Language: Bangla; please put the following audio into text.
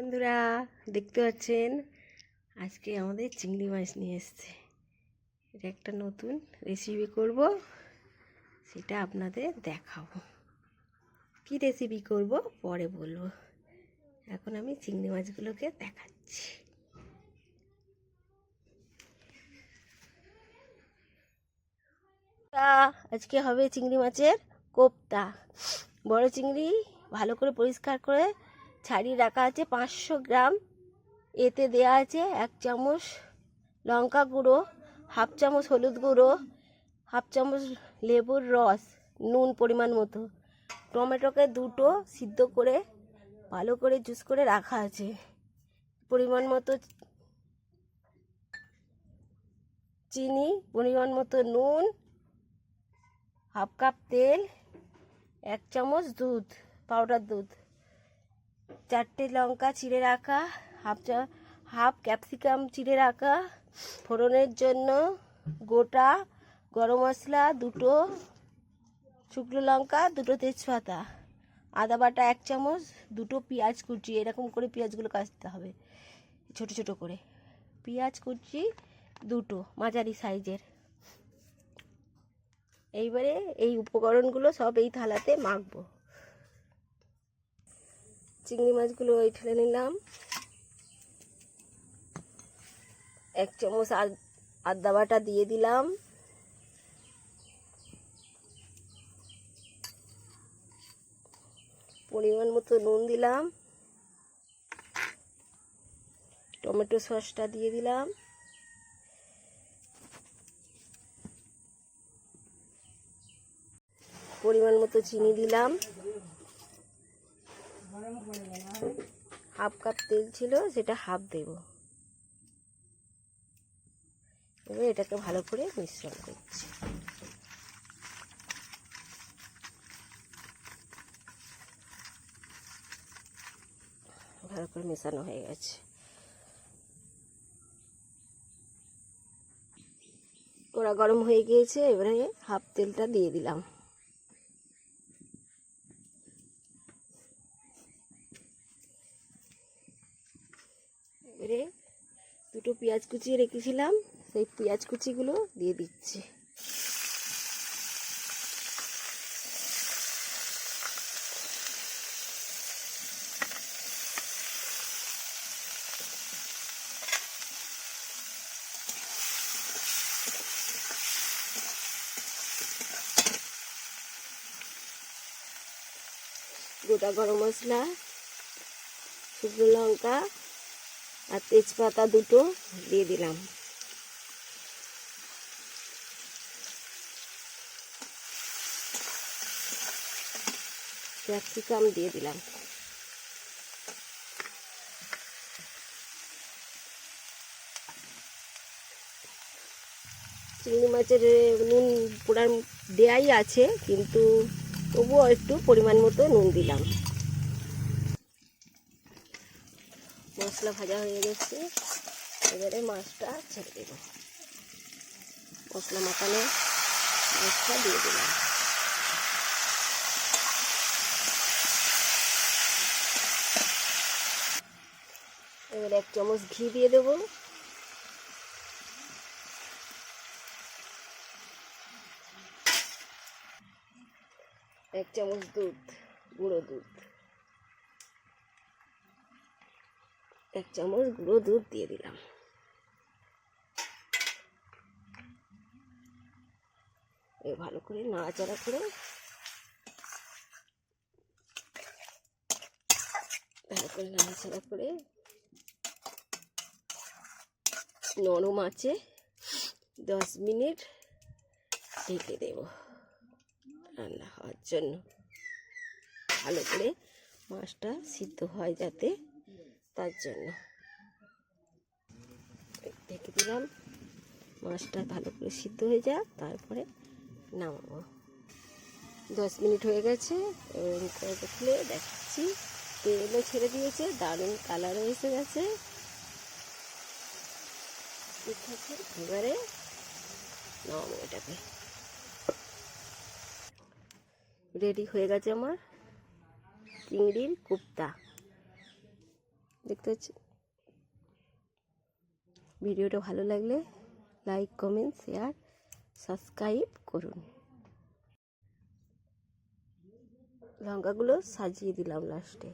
বন্ধুরা, দেখতে পাচ্ছেন? আজকে আমাদের চিংড়ি মাছ নিয়ে এসছে। এটা একটা নতুন রেসিপি করব। সেটা আপনাদের দেখাবো। কি রেসিপি করব? পরে বলব। এখন আমি চিংড়ি মাছগুলোকে দেখাচ্ছি। আজকে হবে চিংড়ি মাছের কোপ্তা। বড় চিংড়ি ভালো করে পরিষ্কার করে ছাড়িয়ে রাখা আছে পাঁচশো গ্রাম। এতে দেয়া আছে এক চামচ লঙ্কা গুঁড়ো, হাফ চামচ হলুদ গুঁড়ো, হাফ চামচ লেবুর রস, নুন পরিমাণ মতো। টমেটোকে দুটো সিদ্ধ করে, ভালো করে জুস করে রাখা আছে। পরিমাণ মতো চিনি, পরিমাণ মতো নুন, হাফ কাপ তেল, এক চামচ দুধ, পাউডার দুধ। চারটে লঙ্কা চিড়ে রাখা, হাফ চা, হাফ ক্যাপসিকাম চিড়ে রাখা, ফোড়নের জন্য গোটা গরম মশলা, দুটো শুকনো লঙ্কা, দুটো তেজপাতা, আদা বাটা এক চামচ, দুটো পেঁয়াজ কুচি, এরকম করে পেঁয়াজগুলো কাটতে হবে, ছোট ছোট করে। পেঁয়াজ কুচি, দুটো, মাঝারি সাইজের। এইবারে এই উপকরণগুলো সব এই থালাতে মাখবো। চিংড়ি মাছগুলো ওই ঠেলে নিলাম। এক চামচ আদ- বাটা দিয়ে দিলাম। পরিমাণ মতো নুন দিলাম। টমেটো সসটা দিয়ে দিলাম। পরিমাণ মতো চিনি দিলাম। হাফ কাপ তেল ছিল, সেটা হাফ দেব। এবার এটাকে ভালো করে মিশ্রণ করছি। ভালো করে মেশানো হয়ে গেছে। কড়া গরম হয়ে গিয়েছে, এবারে হাফ তেলটা দিয়ে দিলাম। এবারে দুটো পেঁয়াজ কুচিয়ে রেখেছিলাম, সেই পেঁয়াজ কুচিগুলো দিয়ে দিচ্ছি। গোটা গরম মশলা, শুকনো লঙ্কা আর তেজপাতা দুটো দিয়ে দিলাম। ক্যাপসিকাম দিয়ে দিলাম। চিংড়ি মাছের নুন পোড়ার দেয়াই আছে, কিন্তু তবুও একটু পরিমাণ মতো নুন দিলাম। মশলা ভাজা হয়ে গেছে। এবারে মাছটা ছেড়ে দেব। মশলা মাখানো মাছটা দিয়ে দিলাম। এবারে এক চামচ ঘি দিয়ে দেবো। এক চামচ দুধ, গুঁড়ো দুধ। এক চামচ গুঁড়ো দুধ দিয়ে দিলাম। এ ভালো করে নাড়াচাড়া করে ভালো করে নাড়াচাড়া করে নরম আছে দশ মিনিট ঢেকে দেব রান্না হওয়ার জন্য। ভালো করে মাছটা সিদ্ধ হয় যাতে তার জন্য। ঢেকে দিলাম। মাছটা ভালো করে সিদ্ধ হয়ে যাক, তারপরে নামাবো। দশ মিনিট হয়ে গেছে খুলে দেখাচ্ছি। তেলও ছেড়ে দিয়েছে, দারুণ কালারও এসে গেছে। এবারে নামাবো এটাকে। রেডি হয়ে গেছে আমার চিংড়ির কোপ্তা। দেখতে ভিডিওটা ভালো লাগলে লাইক কমেন্ট শেয়ার সাবস্ক্রাইব করুন। লঙ্কাগুলো সাজিয়ে দিলাম লাস্টে